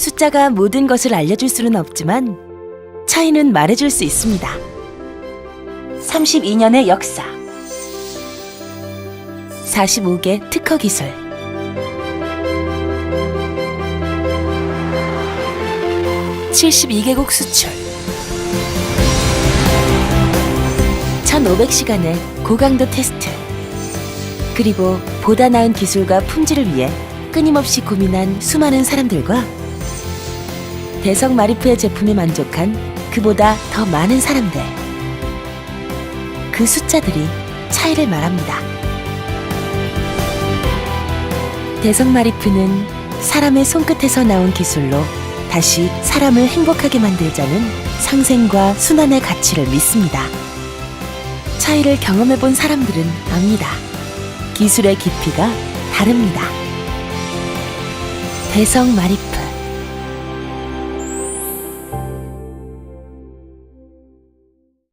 숫자가 모든 것을 알려줄 수는 없지만 차이는 말해줄 수 있습니다. 32년의 역사. 45개 특허 기술. 72개국 수출. 1500시간의 고강도 테스트. 그리고 보다 나은 기술과 품질을 위해 끊임없이 고민한 수많은 사람들과 대성 마리프의 제품에 만족한 그보다 더 많은 사람들 그 숫자들이 차이를 말합니다. 대성 마리프는 사람의 손끝에서 나온 기술로 다시 사람을 행복하게 만들자는 상생과 순환의 가치를 믿습니다. 차이를 경험해 본 사람들은 압니다. 기술의 깊이가 다릅니다. 대성 마리프